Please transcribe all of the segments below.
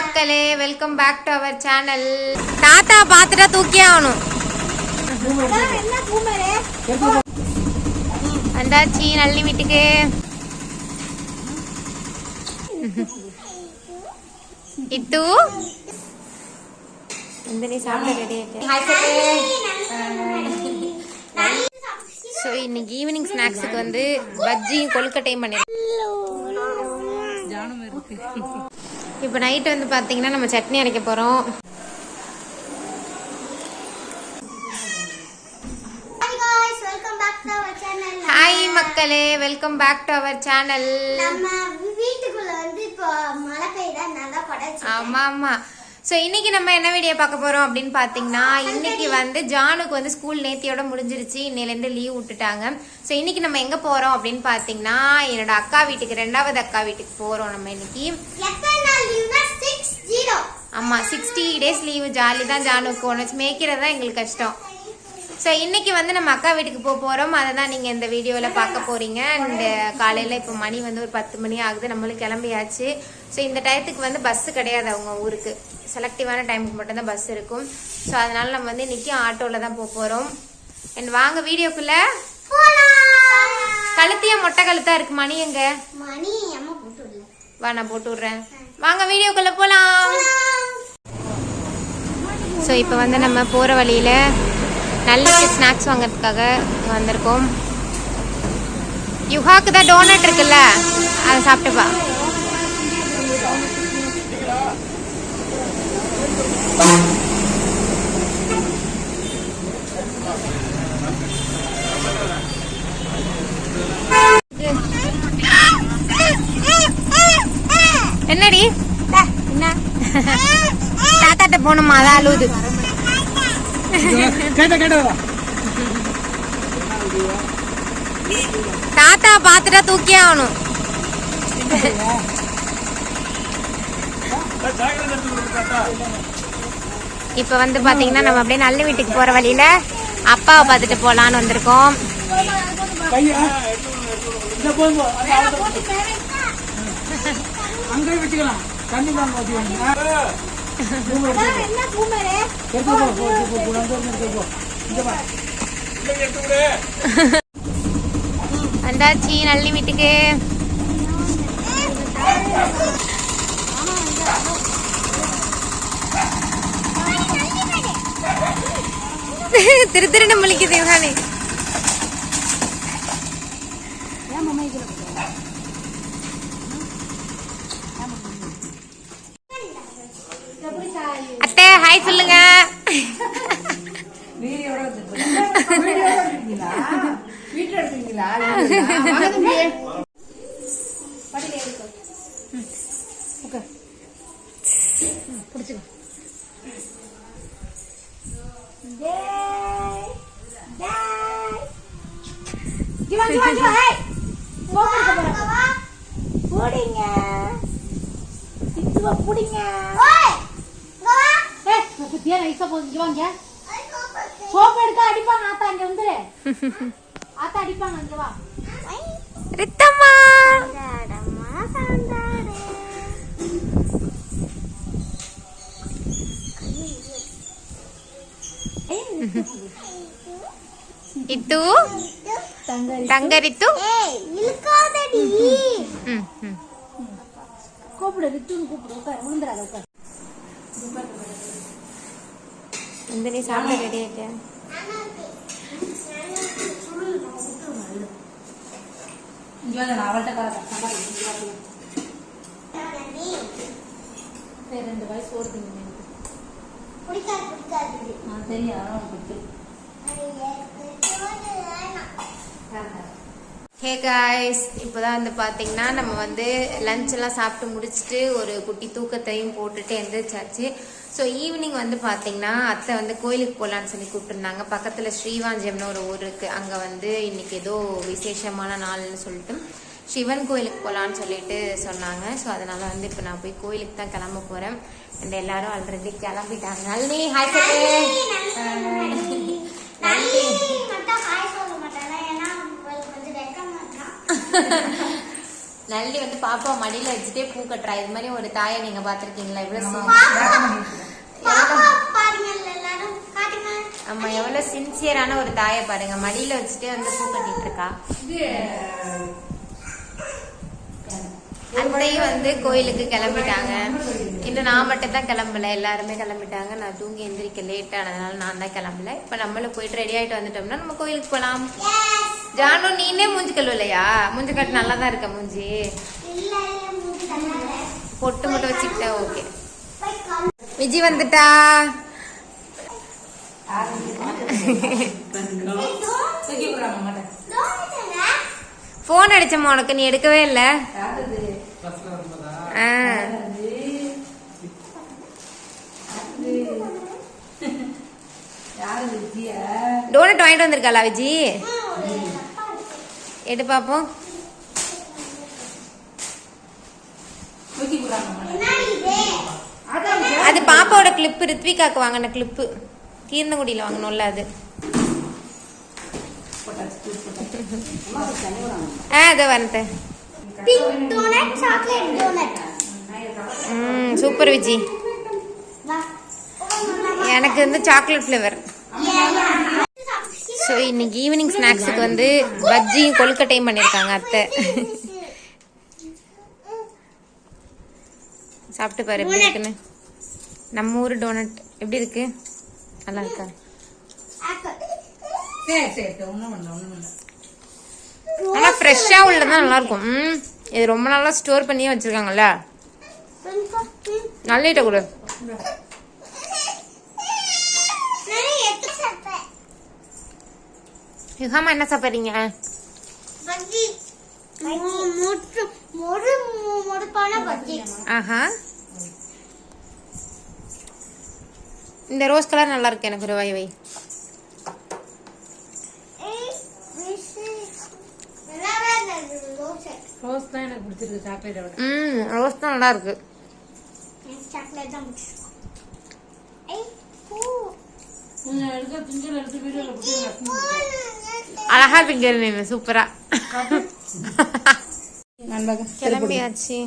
மக்களே welcome back to our channel தாத்தா பாத்துட்டா தூக்கியே ஆகணும். வந்தாச்சு நல்லி வீட்டுக்கு. இட்டு. இந்த நீ சாப்பிட ரெடி ஸோ இன்னைக்கு ஈவினிங் ஸ்நாக்ஸுக்கு வந்து பஜ்ஜியும் கொழுக்கட்டையும் பண்ணிருக்கோம் இப்போ நைட் வந்து பார்த்தீங்கன்னா நம்ம சட்னி அரைக்க போகிறோம். ஹாய் மக்களே welcome back to our channel வீட்டுக்குள்ள வந்து இப்போ மழை பெய்யுதா நல்லா படைச்சு ஆமா ஆமா ஸோ இன்னைக்கு நம்ம என்ன வீடியோ பார்க்க போறோம் அப்படின்னு பார்த்தீங்கன்னா இன்னைக்கு வந்து ஜானுக்கு வந்து ஸ்கூல் நேத்தியோட முடிஞ்சிருச்சு. இன்னையிலேருந்து லீவ் விட்டுட்டாங்க. ஸோ இன்னைக்கு நம்ம எங்க போறோம் அப்படின்னு பார்த்தீங்கன்னா என்னோட அக்கா வீட்டுக்கு ரெண்டாவது அக்கா வீட்டுக்கு போறோம் நம்ம இன்னைக்கு. ஜீரோ ஆமா சிக்ஸ்டி டேஸ் லீவு ஜாலி தான் ஜானுக்கு ஒன்று மேய்க்கிறது தான் எங்களுக்கு கஷ்டம். ஸோ இன்னைக்கு வந்து நம்ம அக்கா வீட்டுக்கு போக போகிறோம் அதை தான் நீங்கள் இந்த வீடியோவில் பார்க்க போகிறீங்க அண்ட் காலையில் இப்போ மணி வந்து ஒரு பத்து மணி ஆகுது. நம்மளும் கிளம்பியாச்சு. ஸோ இந்த டயத்துக்கு வந்து பஸ்ஸு கிடையாது அவங்க ஊருக்கு. செலக்டிவான டைமுக்கு மட்டும்தான் பஸ் இருக்கும். ஸோ அதனால நம்ம வந்து இன்னைக்கு ஆட்டோவில் தான் போக போகிறோம் அண்ட் வாங்க வீடியோக்குள்ள. கழுத்தியா மொட்டை கழுத்தா இருக்கு. மணி எங்க? மணி அம்மா போட்டு விடல. வா நான் போட்டு விட்றேன். வாங்க வீடியோக்குள்ள போகலாம் ஸோ இப்போ வந்து நம்ம போகிற வழியில் நல்ல ஸ்நாக்ஸ் வாங்கிறதுக்காக வந்திருக்கோம். யுஹாக்கு தான் டோனட் இருக்குல்ல அதை சாப்பிட்டுப்பா என்னடி என்ன போகணுமா? அதான் அழுவுது. தாத்தா பாத்துட்டா தூக்கியே ஆகணும். இப்ப வந்து பாத்தீங்கன்னா நம்ம அப்படியே நல்ல வீட்டுக்கு போற வழியில அப்பாவை பார்த்துட்டு போலான்னு வந்திருக்கோம். அங்கே வச்சுக்கலாம். தண்ணி வந்தாச்சு நல்லி வீட்டுக்கு. திரு திருன்னு முழிக்குது யுகானி ஜிவன் ஜிவன் ஜிவன் ஹே போடுங்க சித்துவ புடிங்க ஓய் இங்க வா சோப்பு எடுக்க அடிப்பாங்க ஆத்தா இங்க வந்துரு ஆத்தா அடிப்பாங்க இங்க வா ரித்தம்மா சாந்தாடம்மா சாந்தாடே இத்து தங்கரித்து ஏய் இழுக்காதடி இந்த நீ சாப்பிட ரெடி ஆயிட்டியா இங்க வந்து நான் அவள்கிட்ட கலக்க சரி ரெண்டு வயசு ஓடுதுங்க தெரியும் ஹே காய்ஸ் இப்போதான் வந்து பார்த்தீங்கன்னா நம்ம வந்து லஞ்செல்லாம் சாப்பிட்டு முடிச்சுட்டு ஒரு குட்டி தூக்கத்தையும் போட்டுட்டு எழுந்திரிச்சாச்சு ஸோ ஈவினிங் வந்து பார்த்தீங்கன்னா அத்தை வந்து கோயிலுக்கு போகலான்னு சொல்லி கூப்பிட்டுருந்தாங்க. பக்கத்தில் ஸ்ரீவாஞ்சம்னு ஒரு ஊர் இருக்குது அங்கே வந்து இன்னைக்கு ஏதோ விசேஷமான நாள்னு சொல்லிட்டு சிவன் கோயிலுக்கு போகலான்னு சொல்லிட்டு சொன்னாங்க. ஸோ அதனால் வந்து இப்போ நான் போய் கோயிலுக்கு தான் கிளம்ப போகிறேன் அண்ட் எல்லாரும் ஆல்ரெடி கிளம்பிட்டாங்க. நல்லி ஹாய் சொல்லு நல்லி மட்டும் ஹாய் சொல்ல மாட்டாங்க ஏன்னா அவங்களுக்கு கொஞ்சம் வெக்க மாட்டான் நல்லி வந்து பாப்பா மடியில வச்சுட்டே பூ கட்டுறா. இது மாதிரி ஒரு தாயை நீங்க பாத்திருக்கீங்களா இவ்வளவு ஆமா. எவ்வளவு சின்சியரான ஒரு தாயை பாருங்க. மடியில வச்சுட்டே வந்து பூ கட்டிட்டு இருக்கா. அத்தையும் வந்து கோயிலுக்கு கிளம்பிட்டாங்க. இன்னும் நான் மட்டும் தான் கிளம்பல. எல்லாருமே கிளம்பிட்டாங்க. நான் தூங்கி எந்திரிக்க லேட் ஆனதுனால நான் தான் கிளம்பல. இப்ப நம்மளும் போயிட்டு ரெடி ஆயிட்டு வந்துட்டோம்னா நம்ம கோயிலுக்கு போலாம். ஜானு நீனே மூஞ்சி கழுவலையா? மூஞ்சி கட்டு நல்லா தான் இருக்க மூஞ்சி? பொட்டு மட்டும் வச்சுக்கிட்டா ஓகே. விஜி வந்துட்டா. போன் அடிச்சம்மா உனக்கு நீ எடுக்கவே இல்ல. ஆ. டோனட் வாங்கிட்டு வந்திருக்காளா விஜி? எடு பாப்போம். அது பாப்பாவோட கிளிப்பு ரித்விகாக்கு வாங்கின கிளிப்பு கீர்ந்தங்குடியில வாங்கணும்ல அது. ஆ இதோ வரேன் ம் சூப்பர் விஜி. எனக்கு வந்து சாக்லேட் ஃப்ளேவர் ஸோ இன்னைக்கு ஈவினிங் ஸ்நாக்ஸுக்கு வந்து பஜ்ஜியும் கொழுக்கட்டையும் பண்ணியிருக்காங்க அத்தை. சாப்பிட்டு பாரு எப்படி இருக்குன்னு. நம்ம ஊர் டோனட் எப்படி இருக்கு? நல்லா இருக்கா? ஆனால் ஃப்ரெஷ்ஷாக உள்ளதான் நல்லா இருக்கும். ம் இது ரொம்ப நாளாக ஸ்டோர் பண்ணியே வச்சிருக்காங்கல்ல. நல்லிட்ட கொடு. யுகாமா என்ன சாப்பிட்றீங்க? ஆஹா. இந்த ரோஸ் கலர் நல்லா இருக்கு எனக்கு ஒரு வை. ரோஸ். தான் எனக்கு பிடிச்சிருக்கு சாக்லேட்டை விட. ம் ரோஸ் தான் நல்லா இருக்கு சாக்லேட் தான் பிடிச்சிருக்கு. ஏய், பூ. கொஞ்சம் எடுத்து திஞ்சல் எடுத்து வீடியோல போட்டு அழகா பிங்கர் நீங்க சூப்பரா கிளம்பியாச்சு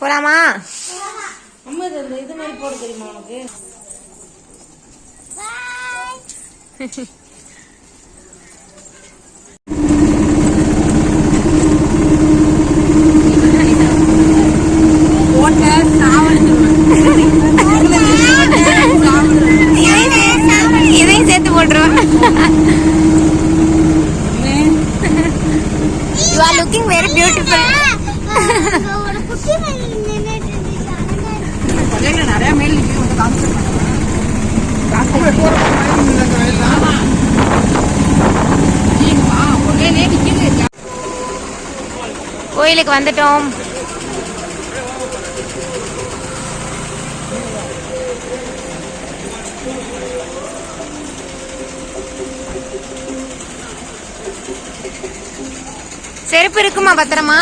போலாமா அம்மா இது மாதிரி போட தெரியுமா உனக்கு ஆர் லுக்கிங் வெரி பியூட்டிஃபுல் நிறைய மேல் கோயிலுக்கு வந்துட்டோம். செருப்பு இருக்குமா பத்திரமா?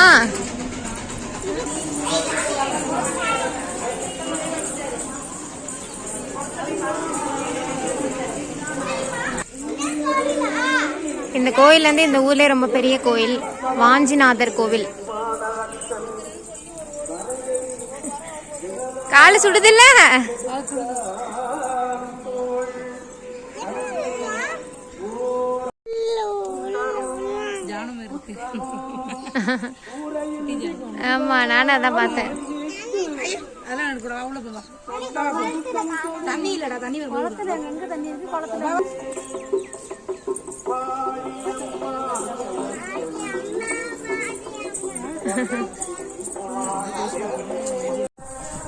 இந்த கோயில் வந்து இந்த ஊர்ல ரொம்ப பெரிய கோயில் வாஞ்சிநாதர் கோவில். காலு சுடுதில்ல? ஆமா நானும் அதான் பார்த்தேன். தண்ணி இல்லடா தண்ணி குளத்துல எங்க தண்ணி இருக்கு? குளத்துல.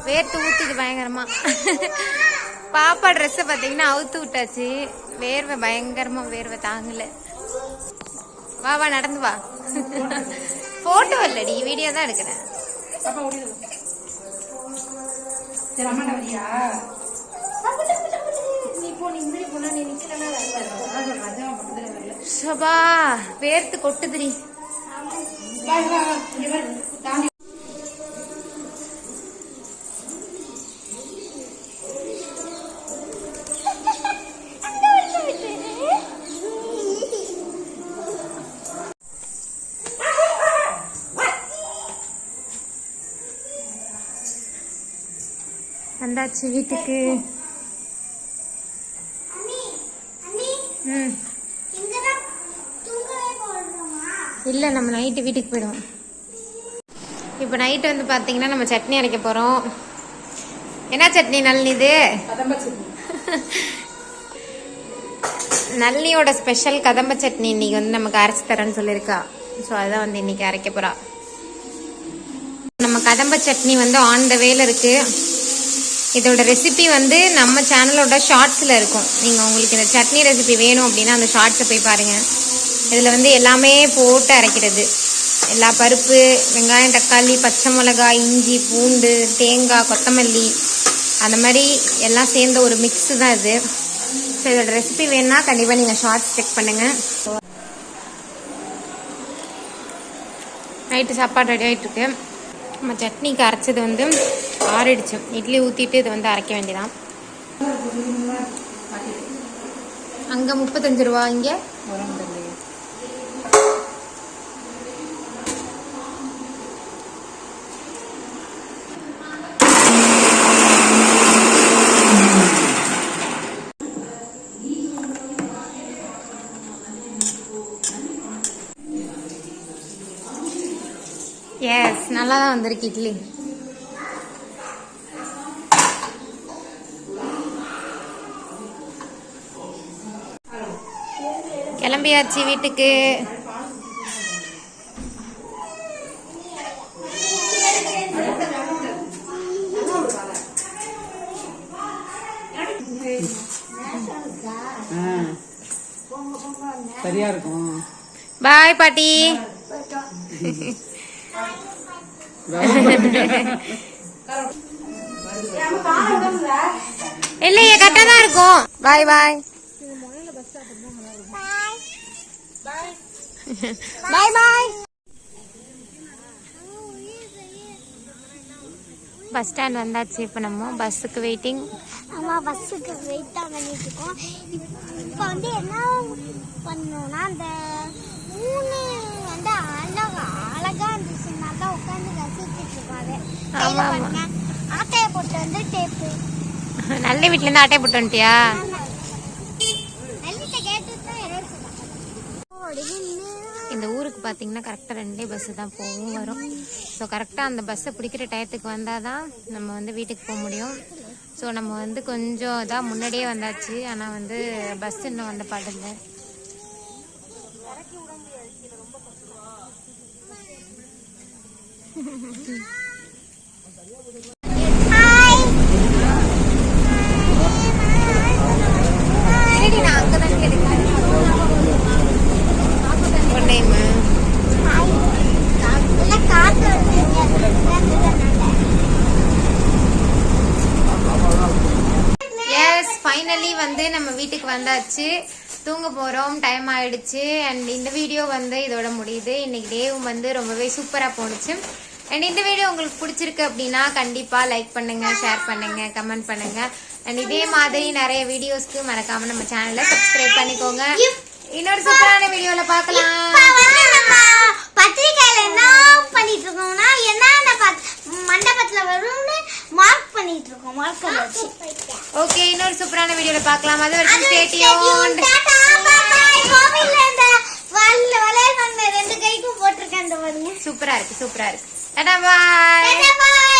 வேர்த்து ஊத்துது பயங்கரமா. பாப்பா ட்ரெஸ் பாத்தீங்கன்னா அவுத்து விட்டாச்சு. வேர்வை பயங்கரமா வேர்வை தாங்கல. வா வா நடந்து வா. போட்டோ இல்லடி வீடியோ தான் எடுக்கிறேன். பாப்பா ஓடிடுது சரி வந்தாச்சு வீட்டுக்கு. ம். இல்லை நம்ம நைட்டு வீட்டுக்கு போயிடுவோம். இப்போ நைட்டு வந்து பார்த்தீங்கன்னா நம்ம சட்னி அரைக்க போகிறோம் என்ன சட்னி நல்லி இது? நல்லியோட ஸ்பெஷல் கதம்ப சட்னி இன்னைக்கு வந்து நமக்கு அரைச்சி தரேன்னு சொல்லியிருக்கா. ஸோ அதான் வந்து இன்னைக்கு அரைக்க போறா. நம்ம கதம்ப சட்னி வந்து ஆன் த வேல இருக்கு. இதோட ரெசிபி வந்து நம்ம சேனலோட ஷார்ட்ஸில் இருக்கும். நீங்கள் உங்களுக்கு இந்த சட்னி ரெசிபி வேணும் அப்படின்னா அந்த ஷார்ட்ஸை போய் பாருங்கள் இதில் வந்து எல்லாமே போட்டு அரைக்கிறது. எல்லா பருப்பு வெங்காயம் தக்காளி பச்சை மிளகாய் இஞ்சி பூண்டு தேங்காய் கொத்தமல்லி அந்த மாதிரி எல்லாம் சேர்ந்த ஒரு மிக்ஸு தான் இது. ஸோ இதோட ரெசிபி வேணுன்னா கண்டிப்பாக நீங்கள் ஷார்ட்ஸ் செக் பண்ணுங்கள் நைட்டு சாப்பாடு ரெடி ஆகிட்டுருக்கு நம்ம சட்னிக்கு அரைச்சது வந்து ஆறிடுச்சு. இட்லி ஊற்றிட்டு இது வந்து அரைக்க வேண்டியதான் அங்கே முப்பத்தஞ்சு ரூபா இங்கே எஸ் நல்லா தான் வந்திருக்கு இட்லி. கிளம்பியாச்சு வீட்டுக்கு. சரியா இருக்கும். பாய் பாட்டி. இல்லையே கரெக்டாக தான் இருக்கும். பாய் பாய் பாய் பாய் பஸ் ஸ்டாண்ட் வந்தாச்சு. இப்போ நம்ம பஸ்ஸுக்கு வெயிட்டிங் அம்மா பஸ்ஸுக்கு வெயிட் தான் பண்ணிட்டு இருக்கோம். இப்போ வந்து என்ன பண்ணோம்னா அந்த மூணு வந்து அழகா அழகா இருந்துச்சு. நல்லா உட்காந்து ரசிச்சுட்டு. பாருங்க ஆட்டையை போட்டு வந்து டேப்பு நல்ல வீட்லேருந்து ஆட்டை போட்டு வந்துட்டியா நல்லிட்ட கேட்டுட்டு தான் இறங்கி இந்த ஊருக்கு பார்த்தீங்கன்னா கரெக்டாக ரெண்டே பஸ்ஸு தான் போகும் வரும். ஸோ கரெக்டாக அந்த பஸ்ஸை பிடிக்கிற டயத்துக்கு வந்தால் தான் நம்ம வந்து வீட்டுக்கு போக முடியும். ஸோ நம்ம வந்து கொஞ்சம் இதாக முன்னாடியே வந்தாச்சு. ஆனால் வந்து பஸ் இன்னும் வந்த Mm-hmm அங்கே தான் கேட்டேன் ஒரு டைமு இல்ல காத்து வருது எஸ் ஃபைனலி வந்து நம்ம வீட்டுக்கு வந்தாச்சு. தூங்க போகிறோம் டைம் ஆயிடுச்சு. அண்ட் இந்த வீடியோ வந்து இதோட முடியுது. இன்னைக்கு டேவும் வந்து ரொம்பவே சூப்பராக போணுச்சு. அண்ட் இந்த வீடியோ உங்களுக்கு பிடிச்சிருக்கு அப்படின்னா கண்டிப்பாக லைக் பண்ணுங்க ஷேர் பண்ணுங்க கமெண்ட் பண்ணுங்க. அண்ட் இதே மாதிரி நிறைய வீடியோஸ்க்கு மறக்காம நம்ம சேனலை சப்ஸ்கிரைப் பண்ணிக்கோங்க. இன்னொரு சூப்பரான வீடியோவில் பார்க்கலாம் இப்ப வந்து நம்ம பத்திரிக்கையில என்ன பண்ணிட்டு இருக்கோம்னா என்னென்ன பத்- மண்டபத்துல வரும்னு மார்க் பண்ணிட்டு இருக்கோம் மார்க்கர் வச்சு ஓகே இன்னொரு சூப்பரான வீடியோவில் பார்க்கலாம். அது வரைக்கும் ஸ்டே டாடா. கோவில்ல இந்த வளையல் வளையல் பண்ண ரெண்டு கைக்கும் போட்டிருக்கேன் இந்த பாருங்க. சூப்பரா இருக்கு சூப்பரா இருக்கு. டாடா bye.